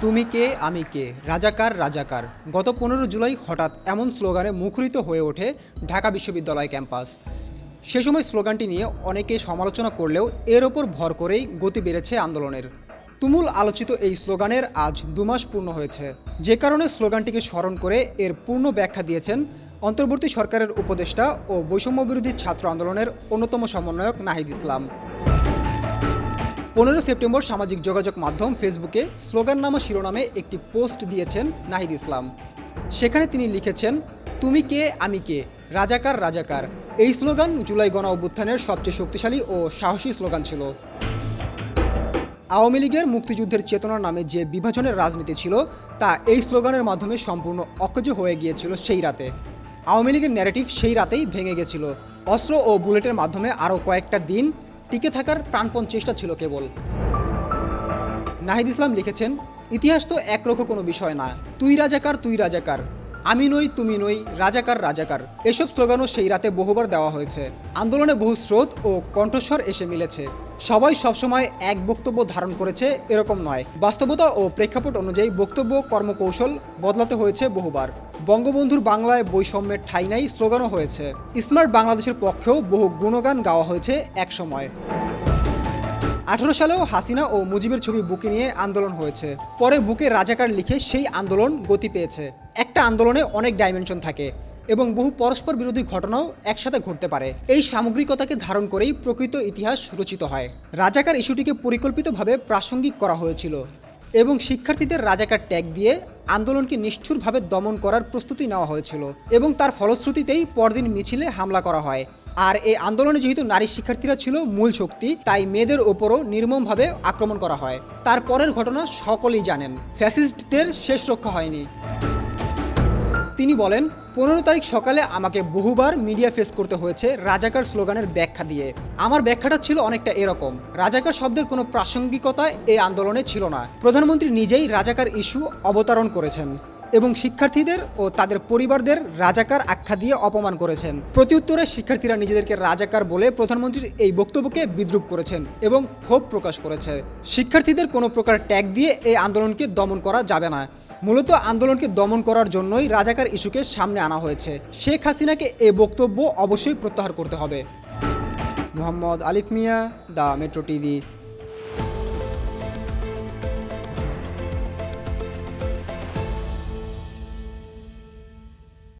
তুমি কে, আমি কে? রাজাকার রাজাকার। গত পনেরো জুলাই হঠাৎ এমন স্লোগানে মুখরিত হয়ে ওঠে ঢাকা বিশ্ববিদ্যালয় ক্যাম্পাস। সে সময় স্লোগানটি নিয়ে অনেকে সমালোচনা করলেও এর ওপর ভর করেই গতি বেড়েছে আন্দোলনের। তুমুল আলোচিত এই স্লোগানের আজ দুমাস পূর্ণ হয়েছে। যে কারণে স্লোগানটিকে স্মরণ করে এর পূর্ণ ব্যাখ্যা দিয়েছেন অন্তর্বর্তী সরকারের উপদেষ্টা ও বৈষম্য বিরোধী ছাত্র আন্দোলনের অন্যতম সমন্বয়ক নাহিদ ইসলাম। পনেরো সেপ্টেম্বর সামাজিক যোগাযোগ মাধ্যম ফেসবুকে স্লোগান নামা শিরোনামে একটি পোস্ট দিয়েছেন নাহিদ ইসলাম। সেখানে তিনি লিখেছেন, তুমি কে, আমি কে? রাজাকার রাজাকার। এই স্লোগান জুলাই গণ অভ্যুত্থানের সবচেয়ে শক্তিশালী ও সাহসী স্লোগান ছিল। আওয়ামী লীগের মুক্তিযুদ্ধের চেতনার নামে যে বিভাজনের রাজনীতি ছিল, তা এই স্লোগানের মাধ্যমে সম্পূর্ণ অকেজ হয়ে গিয়েছিল সেই রাতে। আওয়ামী লীগের ন্যারেটিভ সেই রাতেই ভেঙে গেছিল। অস্ত্র ও বুলেটের মাধ্যমে আরও কয়েকটা দিন টিকে থাকার প্রাণপণ চেষ্টা ছিল কেবল। নাহিদ ইসলাম লিখেছেন, ইতিহাস তো একরকম কোনো বিষয় না তুই রাজাকার তুই রাজাকার। আমি নই, তুমি নই, রাজাকার রাজাকার। এসব স্লোগানও সেই রাতে বহুবার দেওয়া হয়েছে। আন্দোলনে বহু স্রোত ও কণ্ঠস্বর এসে মিলেছে। সবাই সবসময় এক বক্তব্য ধারণ করেছে, এরকম নয়। বাস্তবতা ও প্রেক্ষাপট অনুযায়ী বক্তব্য কর্মকৌশল বদলাতে হয়েছে বহুবার। বঙ্গবন্ধুর বাংলায় বৈষম্যের ঠাই নাই, স্লোগানও হয়েছে। স্মার্ট বাংলাদেশের পক্ষেও বহু গুণগান গাওয়া হয়েছে একসময়। আঠারো সালেও হাসিনা ও মুজিবের ছবি বুকে নিয়ে আন্দোলন হয়েছে। পরে বুকে রাজাকার লিখে সেই আন্দোলন গতি পেয়েছে। একটা আন্দোলনে অনেক ডাইমেনশন থাকে। এবং বহু পরস্পর বিরোধী ঘটনাও একসাথে ঘটতে পারে। এই সামগ্রিকতাকে ধারণ করেই প্রকৃত ইতিহাস রচিত হয়। রাজাকার ইস্যুটিকে পরিকল্পিতভাবে প্রাসঙ্গিক করা হয়েছিল এবং শিক্ষার্থীদের রাজাকার ট্যাগ দিয়ে আন্দোলনকে নিষ্ঠুরভাবে দমন করার প্রস্তুতি নেওয়া হয়েছিল এবং তার ফলশ্রুতিতেই পরদিন মিছিলে হামলা করা হয়। আর এই আন্দোলনে যেহেতু নারী শিক্ষার্থীরা ছিল মূল শক্তি, তাই মেয়েদের ওপরও নির্মমভাবে আক্রমণ করা হয়। তারপরের ঘটনা সকলেই জানেন। ফ্যাসিস্টদের শেষ রক্ষা হয়নি। তিনি বলেন, পনেরো তারিখ সকালে আমাকে বহুবার মিডিয়া ফেস করতে হয়েছে রাজাকার স্লোগানের ব্যাখ্যা দিয়ে। আমার ব্যাখ্যাটা ছিল অনেকটা এরকম। রাজাকার শব্দের কোনো প্রাসঙ্গিকতা এই আন্দোলনে ছিল না। প্রধানমন্ত্রী নিজেই রাজাকার ইস্যু অবতারণ করেছেন এবং শিক্ষার্থীদের ও তাদের পরিবারদের রাজাকার আখ্যা দিয়ে অপমান করেছেন। প্রত্যুত্তরে শিক্ষার্থীরা নিজেদেরকে রাজাকার বলে প্রধানমন্ত্রীর এই বক্তব্যকে বিদ্রুপ করেছেন এবং ক্ষোভ প্রকাশ করেছে। শিক্ষার্থীদের কোনো প্রকার ট্যাগ দিয়ে এই আন্দোলনকে দমন করা যাবে না। মূলত আন্দোলনকে দমন করার জন্যই রাজাকার ইস্যুকে সামনে আনা হয়েছে। শেখ হাসিনাকে এ বক্তব্য অবশ্যই প্রত্যাহার করতে হবে। মোহাম্মদ আলিফ মিয়া, দ্য মেট্রো টিভি।